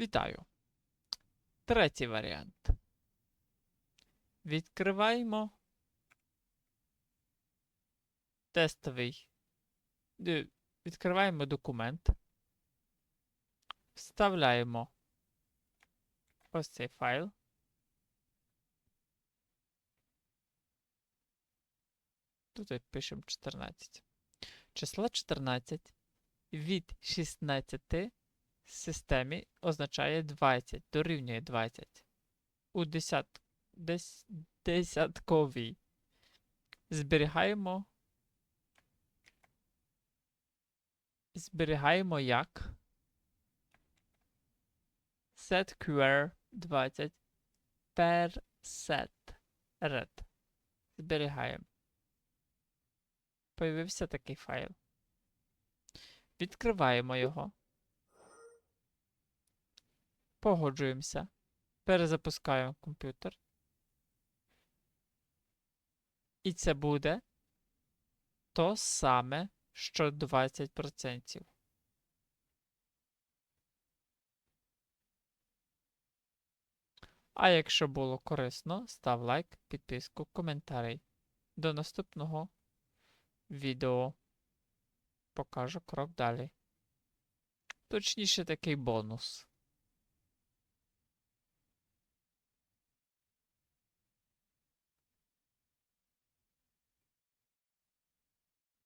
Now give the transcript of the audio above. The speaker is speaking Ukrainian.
Вітаю. Третій варіант. Відкриваємо тестовий. е, Відкриваємо документ. Вставляємо ось цей файл. Тут пишемо 14. Число 14 від 16 системі означає 20, дорівнює 20. У десят, дес, десятковій зберігаємо. Зберігаємо як setqr 20 per set red. Зберігаємо. Появився такий файл. Відкриваємо його. Погоджуємося. Перезапускаємо комп'ютер. І це буде то саме, що 20%. А якщо було корисно, став лайк, підписку, коментарі. До наступного відео. Покажу крок далі. Точніше такий бонус.